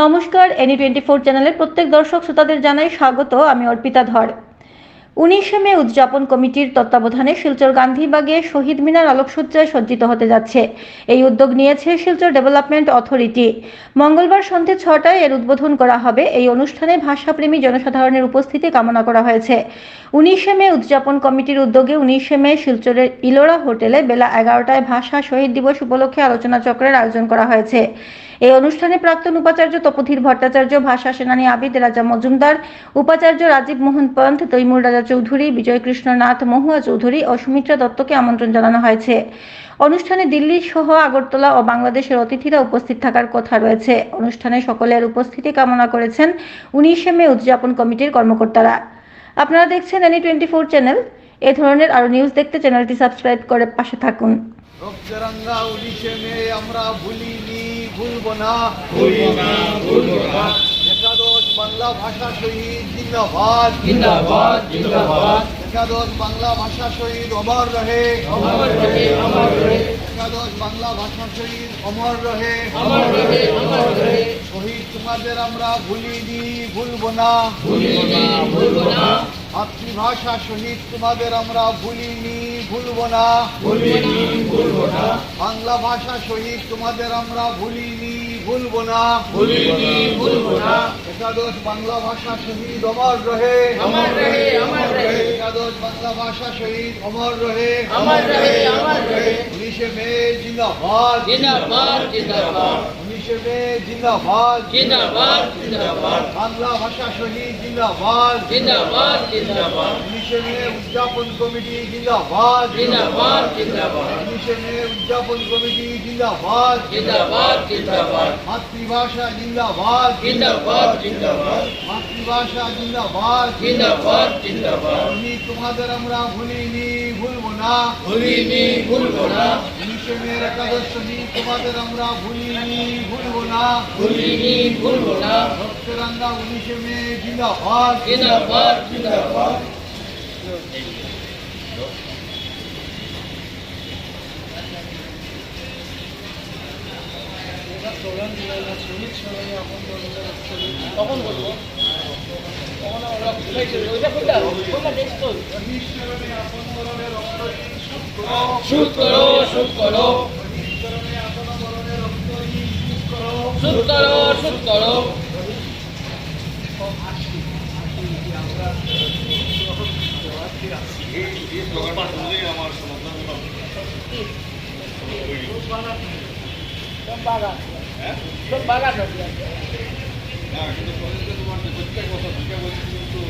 নমস্কার any twenty four চ্যানেলের প্রত্যেক দর্শক শ্রোতাদের জানাই স্বাগত, আমি অর্পিতা ধর। উনিশে মে উদযাপন কমিটির তত্ত্বাবধানে শিলচর গান্ধীবাগে শহীদ মিনার আলোকসজ্জায় সজ্জিত হতে যাচ্ছে। এই উদ্যোগ নিয়েছে শিলচর ডেভেলপমেন্ট অথরিটি। মঙ্গলবার সন্ধে ছটায় এর উদ্বোধন করা হবে। এই অনুষ্ঠানে ভাষাপ্রেমী জনসাধারণের উপস্থিতি কামনা করা হয়েছে। উনিশে মে উদযাপন কমিটির উদ্যোগে উনিশে মে শিলচরের ইলোরা হোটেলে বেলা এগারোটায় ভাষা শহীদ দিবস উপলক্ষে আলোচনা চক্রের আয়োজন করা হয়েছে। এই অনুষ্ঠানে প্রাক্তন উপাচার্য তপোধীর ভট্টাচার্য, ভাষা সেনানী আবিদ রাজা মজুমদার, উপাচার্য রাজীব মোহন পন্থ, তৈমুর রাজা চৌধুরী বিজয়কৃষ্ণ নাথ মহুয়া চৌধুরী ও সুমিত্রা দত্তকে আমন্ত্রণ জানানো হয়েছে। অনুষ্ঠানে দিল্লি সহ আগরতলা ও বাংলাদেশের অতিথিরা উপস্থিত থাকার কথা রয়েছে। অনুষ্ঠানে সকলের উপস্থিতি কামনা করেছেন উনিশে মে উদযাপন কমিটির কর্মকর্তারা। আপনারা দেখছেন এনি টোয়েন্টি ফোর চ্যানেল। এ ধরনের আরও নিউজ দেখতে চ্যানেলটি সাবস্ক্রাইব করে পাশে থাকুন। আমরা ভুলিনি। ভুলব না। ভুলবো না, ভুলবো না। একাদশ বাংলা ভাষা শহীদ জিন্দাবাদ। জিন্দাবাদ জিন্দাবাদ। একাদশ বাংলা ভাষা শহীদ অমর রহে। অমর রহে অমর রহে। একাদশ বাংলা ভাষা শহীদ অমর রহে। অমর রহে অমর রহে। শহীদ তোমাদের আমরা ভুলিনি ভুলব না। ভুলবো না ভুলবো না। মাতৃভাষা শহীদ তোমাদের আমরা ভুলিনি ভুলব না। ভুলবো না। না বাংলা ভাষা শহীদ তোমাদের আমরা ভুলিনি ভুলব না। ভুলিনি ভুলবো না। একাদশ বাংলা ভাষা শহীদ অমর রহে। অমর রহে অমর রহে। একাদশ বাংলা ভাষা শহীদ অমর রহে। অমর রহে অমর রহে। উনিশে মে জিন্দাবাদ। জিন্দাবাদ জিন্দাবাদ। উনিশে মে জিন্দাবাদ। জিন্দাবাদ জিন্দাবাদ। বাংলা ভাষা শহীদ জিন্দাবাদ। জিন্দাবাদ জিন্দাবাদ। উনিশে মে উদযাপন কমিটি জিন্দাবাদ। জিন্দাবাদ জিন্দাবাদ। উনিশে মে উদযাপন কমিটি জিন্দাবাদ। জিন্দাবাদ জিন্দাবাদ। মাতৃভাষা জিন্দাবাদ। জিন্দাবাদ জিন্দাবাদ। মাতৃভাষা জিন্দাবাদ। জিন্দাবাদ জিন্দাবাদ। আমি তোমাদের আমরা ভুলিনি ভুলবো না। ভুলিনি ভুলবো না। মে একাদশ তোমাদের আমরা ভুলিনি ভুলবো না। ভুলিনি ভুলবো না। রক্তরঙ্গা উনিশে মে জিন্দাবাদ জিন্দাবাদ জিন্দাবাদ। তখন বলব? তখন আমরা ওইটা কোনটা? কোনটা নেক্সট সুদ করো সুদ করো সুদ করো সুদ করো বাগান হ্যাঁ, না কিন্তু প্রত্যেক বছর দুটা বছর কিন্তু